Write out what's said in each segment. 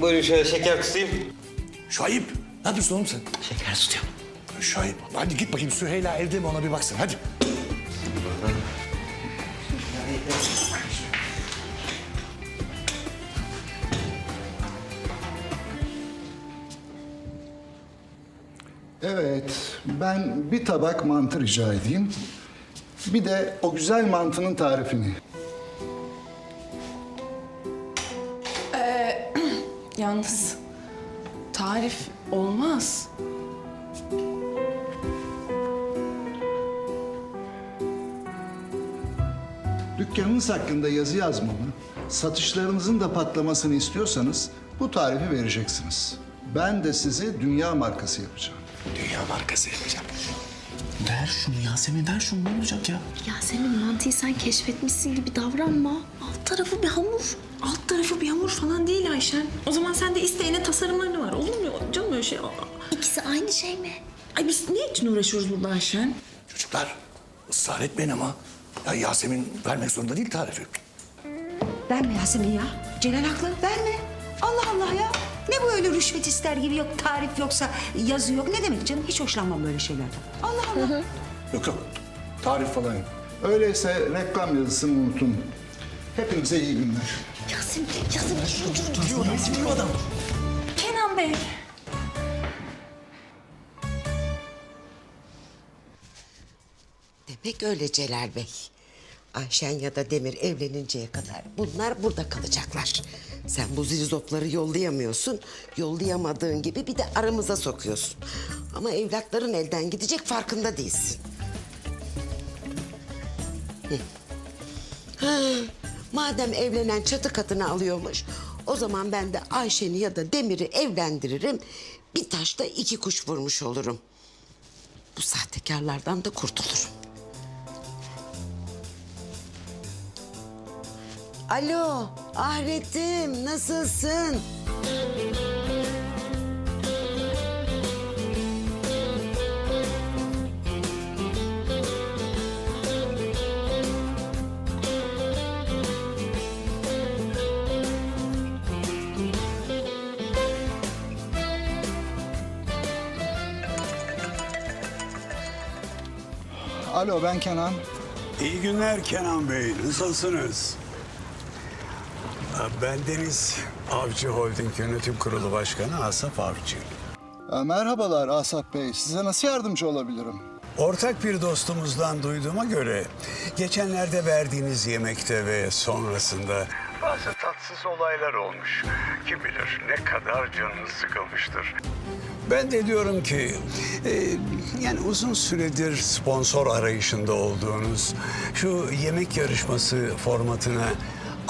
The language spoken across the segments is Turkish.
Buyurun şöyle şeker tutayım. Şahip, ne yapıyorsun oğlum sen? Şeker tutuyorum. Şahip, hadi git bakayım Süheyla evde mi ona bir baksın hadi. Evet, ben bir tabak mantı rica edeyim. Bir de o güzel mantının tarifini. Yalnız tarif olmaz. Dükkanınız hakkında yazı yazmamı, satışlarınızın da patlamasını istiyorsanız bu tarifi vereceksiniz. Ben de sizi dünya markası yapacağım. Dünya markası yapacağım. Ver şunu Yasemin, ver şunu ne olacak ya? Yasemin mantıyı sen keşfetmişsin gibi davranma. Alt tarafı bir hamur. Alt tarafı bir hamur falan değil Ayşen. O zaman sen de isteyene tasarımlarını var. Olur mu canım öyle şey? Aa. İkisi aynı şey mi? Ay biz ne için uğraşıyoruz burada Ayşen? Çocuklar, ısrar etmeyin ama. Ya Yasemin vermek zorunda değil tarifi. Verme Yasemin ya. Celal haklı. Verme. Allah Allah ya. Ne bu öyle rüşvet ister gibi yok tarif yoksa yazı yok. Ne demek canım? Hiç hoşlanmam böyle şeylerden. Allah Allah. Yok yok, tarif falan yok. Öyleyse reklam yazısını unutun. Hepinize iyi günler. Yasemin, Yasemin. Kenan Bey. Demek öyle Celal Bey. Ayşen ya da Demir evleninceye kadar bunlar burada kalacaklar. Sen bu zirzopları yollayamıyorsun. Yollayamadığın gibi bir de aramıza sokuyorsun. Ama evlatların elden gidecek farkında değilsin. Hı. Ha, madem evlenen çatı katını alıyormuş... ...o zaman ben de Ayşen'i ya da Demir'i evlendiririm... ...bir taşta iki kuş vurmuş olurum. Bu sahtekarlardan da kurtulurum. Alo, Ahret'im nasılsın? Alo, ben Kenan. İyi günler Kenan Bey. Nasılsınız? Ben Deniz Avcı Holding Yönetim Kurulu Başkanı Asaf Avcı. Merhabalar Asaf Bey. Size nasıl yardımcı olabilirim? Ortak bir dostumuzdan duyduğuma göre geçenlerde verdiğiniz yemekte ve sonrasında bazı tatsız olaylar olmuş. Kim bilir ne kadar canınız sıkılmıştır. Ben de diyorum ki e, yani uzun süredir sponsor arayışında olduğunuz şu yemek yarışması formatına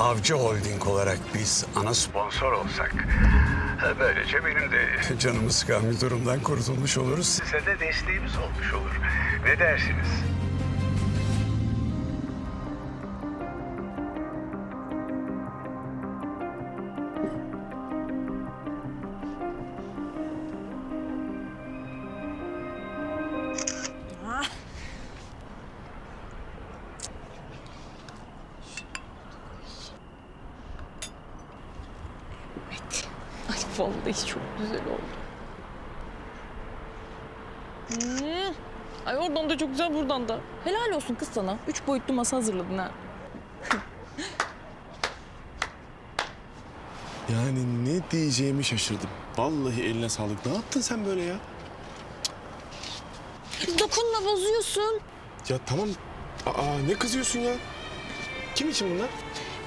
Avcı Holding olarak biz ana sponsor olsak. e, Böylece benim de canımı sıkan bir durumdan kurtulmuş oluruz. Size de desteğimiz olmuş olur. Ne dersiniz? Vallahi çok güzel oldu. Hmm. Ay oradan da çok güzel buradan da. Helal olsun kız sana. Üç boyutlu masa hazırladın ha. Yani ne diyeceğimi şaşırdım. Vallahi eline sağlık. Ne yaptın sen böyle ya? Dokunma bozuyorsun. Ya tamam. Aa ne kızıyorsun ya? Kim için bunlar?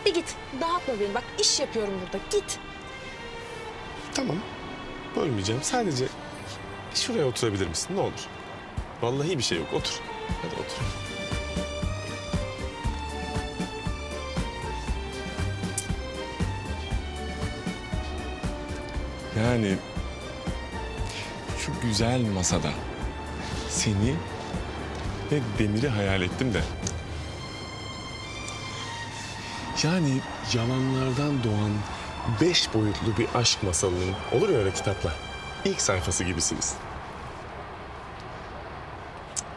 Bir git. Dağıtma beni. Bak iş yapıyorum burada. Git. Tamam. Bölmeyeceğim. Sadece şuraya oturabilir misin? Ne olur. Vallahi bir şey yok. Otur. Hadi otur. Yani şu güzel masada seni ve Demir'i hayal ettim de. Yani yalanlardan doğan beş boyutlu bir aşk masalının olur ya öyle kitaplar. İlk sayfası gibisiniz.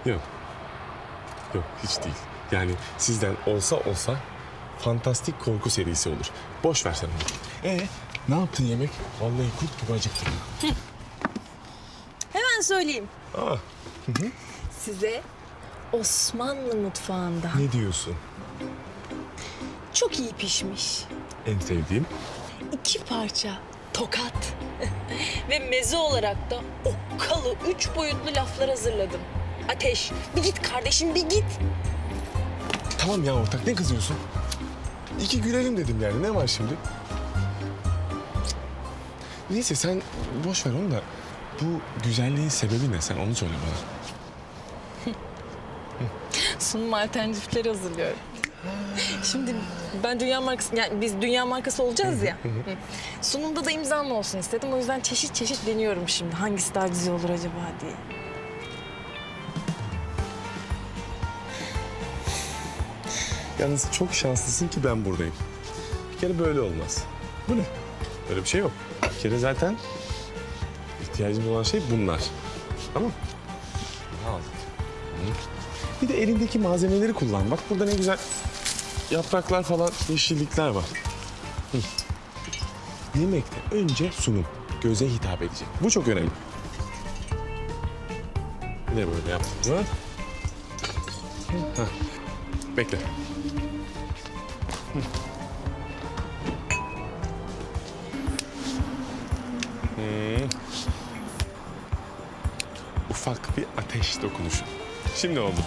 Yok. Yok hiç değil. Yani sizden olsa olsa fantastik korku serisi olur. Boş ver sen onu. Ee, ne yaptın yemek? Vallahi kurt gibi acıktım. Hemen söyleyeyim. Aa, Size Osmanlı mutfağında ne diyorsun? çok iyi pişmiş En sevdiğim. İki parça tokat ve meze olarak da okkalı üç boyutlu laflar hazırladım. Ateş bir git kardeşim bir git. Tamam ya ortak ne kızıyorsun? İki gülelim dedim yani ne var şimdi? Neyse sen boş ver onu da bu güzelliğin sebebi ne sen onu söyle bana. Sunum alternatifleri hazırlıyorum. Şimdi ben dünya markası, yani biz dünya markası olacağız ya. Sunumda da imzam olsun istedim. O yüzden çeşit çeşit deniyorum şimdi. Hangisi daha güzel olur acaba diye. Yalnız çok şanslısın ki ben buradayım. Bir kere böyle olmaz. Bu ne? Öyle bir şey yok. Bir kere zaten ihtiyacımız olan şey bunlar. Tamam Bunu aldık. Bir de elindeki malzemeleri kullan. Bak burada ne güzel yapraklar falan, yeşillikler var. Yemekte önce sunum. Göze hitap edecek. Bu çok önemli. De böyle yaptık mı? Bekle. Hmm. Ufak bir ateş dokunuşu. Şimdi oldu.